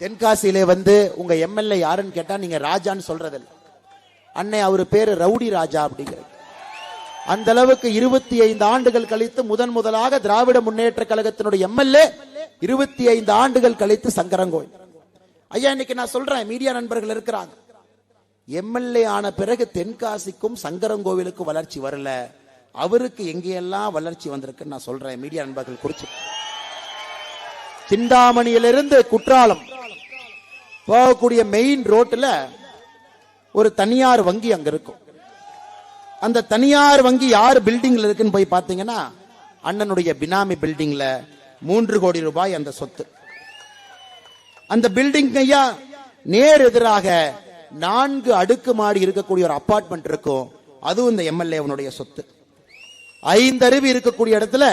தென்காசியிலே வந்து உங்க எம்எல்ஏ யாருன்னு கேட்டா நீங்க ராஜான்னு சொல்றதில்ல. அன்னை அவர் பேரு ரவுடி ராஜா அப்படிங்கிறது அந்த அளவுக்கு இருபத்தி ஐந்து ஆண்டுகள் கழித்து முதன் முதலாக திராவிட முன்னேற்ற கழகத்தினுடைய எம்எல்ஏ இருபத்தி ஐந்து ஆண்டுகள் கழித்து சங்கரங்கோயில். ஐயா இன்னைக்கு நான் சொல்றேன் மீடியா நண்பர்கள் இருக்கிறாங்க. எம்எல்ஏ ஆன பிறகு தென்காசிக்கும் சங்கரங்கோவிலுக்கும் வளர்ச்சி வரல. அவருக்கு எங்கேயெல்லாம் வளர்ச்சி வந்திருக்குன்னு நான் சொல்றேன் மீடியா நண்பர்கள் குறிச்சு. சிந்தாமணியிலிருந்து குற்றாலம். போகக்கூடிய மெயின் ரோட்டில் ஒரு தனியார் வங்கி அங்க இருக்கும். அந்த தனியார் வங்கி யார் பில்டிங்ல இருக்குன்னு போய் பாத்தீங்கன்னா அண்ணனுடைய பினாமி பில்டிங்ல மூன்று கோடி ரூபாய் அந்த சொத்து. அந்த பில்டிங் ஐயா நேர் எதிராக நான்கு அடுக்கு மாடி இருக்கக்கூடிய ஒரு அப்பார்ட்மெண்ட் இருக்கும். அதுவும் இந்த எம்எல்ஏவனுடைய சொத்து. ஐந்தருவி இருக்கக்கூடிய இடத்துல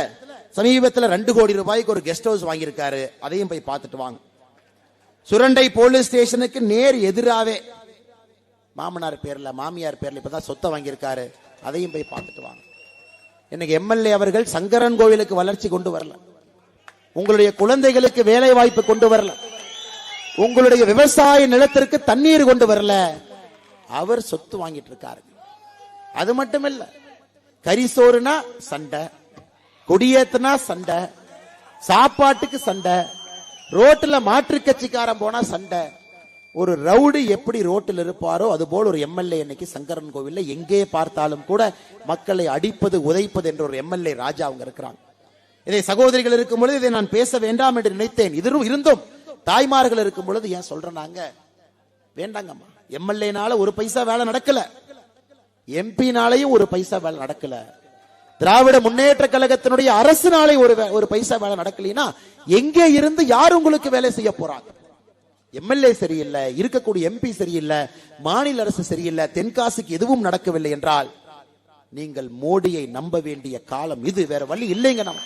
சமீபத்தில் ரெண்டு கோடி ரூபாய்க்கு ஒரு கெஸ்ட் ஹவுஸ் வாங்கியிருக்காரு. அதையும் போய் பார்த்துட்டு வாங்க. சுரண்டை போலீஸ் ஸ்டேஷனுக்கு நேர் எதிராவே. மாமனார் பேர்ல மாமியார் பேர்ல இப்பதான் சொத்தை வாங்கியிருக்காரு. அதையும் போய் பார்த்துட்டு வாங்க. இன்னைக்கு எம்எல்ஏ அவர்கள் சங்கரன் கோவிலுக்கு வளர்ச்சி கொண்டு வரல. உங்களுடைய குழந்தைகளுக்கு வேலை வாய்ப்பு கொண்டு வரல. உங்களுடைய விவசாய நிலத்திற்கு தண்ணீர் கொண்டு வரல. அவர் சொத்து வாங்கிட்டு இருக்காரு அது மட்டும் இல்ல கரிசோறுனா சண்டை கொடியேத்தனா சண்டை சாப்பாட்டுக்கு சண்டை ரோட்டுல மாற்று கட்சிக்காரன் போனா சண்டை. ஒரு ரவுடி எப்படி ரோட்டில் இருப்பாரோ அது போல் ஒரு எம்எல்ஏ இன்னைக்கு சங்கரன் கோவில்ல எங்கே பார்த்தாலும் கூட மக்களை அடிப்பது உதைப்பது என்ற ஒரு எம்எல்ஏ ராஜா அவங்க இருக்கிறாங்க. இதை சகோதரிகள் இருக்கும் பொழுது இதை நான் பேச வேண்டாம் என்று நினைத்தேன். இதுவும் இருந்தும் தாய்மார்கள் இருக்கும் பொழுது ஏன் சொல்றாங்க வேண்டாங்கம்மா. எம்எல்ஏனால ஒரு பைசா வேலை நடக்கல. எம்பினாலையும் ஒரு பைசா வேலை நடக்கல. திராவிட முன்னேற்ற கழகத்தினுடைய அரசு நாளை ஒரு ஒரு பைசா வேலை நடக்கலைன்னா எங்கே இருந்து யார் உங்களுக்கு வேலை செய்ய போறாங்க? எம்எல்ஏ சரியில்லை இருக்கக்கூடிய எம்பி சரியில்லை மாநில அரசு சரியில்லை தென்காசிக்கு எதுவும் நடக்கவில்லை என்றால் நீங்கள் மோடியை நம்ப வேண்டிய காலம் இது. வேற வழி இல்லைங்க நம்ம.